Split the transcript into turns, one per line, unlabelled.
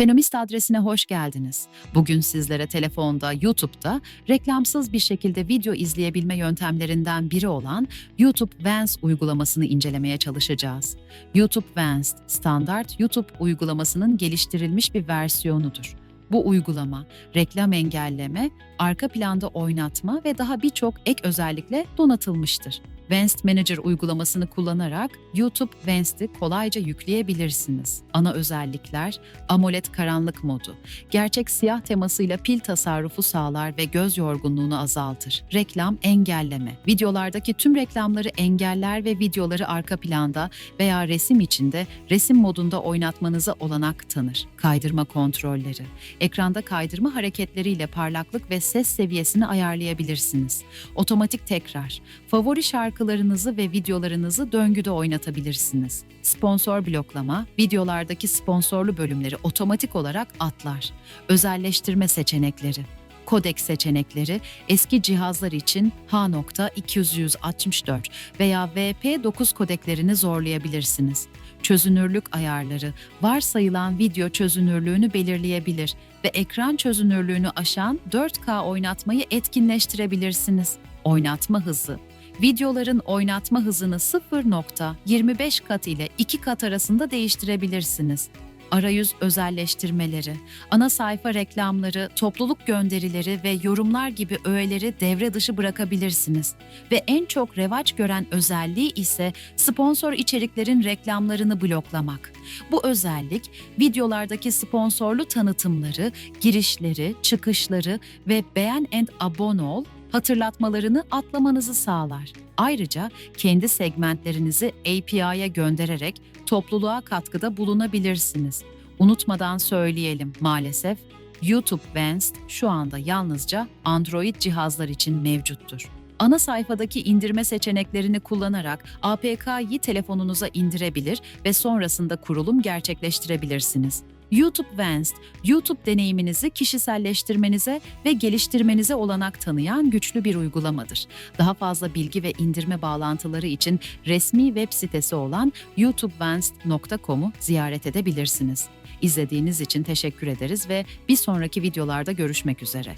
Fenomist adresine hoş geldiniz. Bugün sizlere telefonda, YouTube'da reklamsız bir şekilde video izleyebilme yöntemlerinden biri olan YouTube Vanced uygulamasını incelemeye çalışacağız. YouTube Vanced, standart YouTube uygulamasının geliştirilmiş bir versiyonudur. Bu uygulama, reklam engelleme, arka planda oynatma ve daha birçok ek özellikle donatılmıştır. Vanced Manager uygulamasını kullanarak YouTube Vanced'i kolayca yükleyebilirsiniz. Ana özellikler AMOLED karanlık modu, gerçek siyah temasıyla pil tasarrufu sağlar ve göz yorgunluğunu azaltır. Reklam engelleme, videolardaki tüm reklamları engeller ve videoları arka planda veya resim içinde resim modunda oynatmanıza olanak tanır. Kaydırma kontrolleri, ekranda kaydırma hareketleriyle parlaklık ve ses seviyesini ayarlayabilirsiniz. Otomatik tekrar, favori şarkılarınızı ve videolarınızı döngüde oynatabilirsiniz. Sponsor bloklama, videolardaki sponsorlu bölümleri otomatik olarak atlar. Özelleştirme seçenekleri, kodek seçenekleri eski cihazlar için H.264 veya VP9 kodeklerini zorlayabilirsiniz. Çözünürlük ayarları varsayılan video çözünürlüğünü belirleyebilir ve ekran çözünürlüğünü aşan 4K oynatmayı etkinleştirebilirsiniz. Oynatma hızı Videoların oynatma hızını 0.25 kat ile 2 kat arasında değiştirebilirsiniz. Arayüz özelleştirmeleri, ana sayfa reklamları, topluluk gönderileri ve yorumlar gibi öğeleri devre dışı bırakabilirsiniz. Ve en çok revaç gören özelliği ise sponsor içeriklerin reklamlarını bloklamak. Bu özellik videolardaki sponsorlu tanıtımları, girişleri, çıkışları ve beğen and abone ol hatırlatmalarını atlamanızı sağlar. Ayrıca kendi segmentlerinizi API'ye göndererek topluluğa katkıda bulunabilirsiniz. Unutmadan söyleyelim maalesef YouTube Vanced şu anda yalnızca Android cihazlar için mevcuttur. Ana sayfadaki indirme seçeneklerini kullanarak APK'yı telefonunuza indirebilir ve sonrasında kurulum gerçekleştirebilirsiniz. YouTube Vanced, YouTube deneyiminizi kişiselleştirmenize ve geliştirmenize olanak tanıyan güçlü bir uygulamadır. Daha fazla bilgi ve indirme bağlantıları için resmi web sitesi olan youtubevanced.com'u ziyaret edebilirsiniz. İzlediğiniz için teşekkür ederiz ve bir sonraki videolarda görüşmek üzere.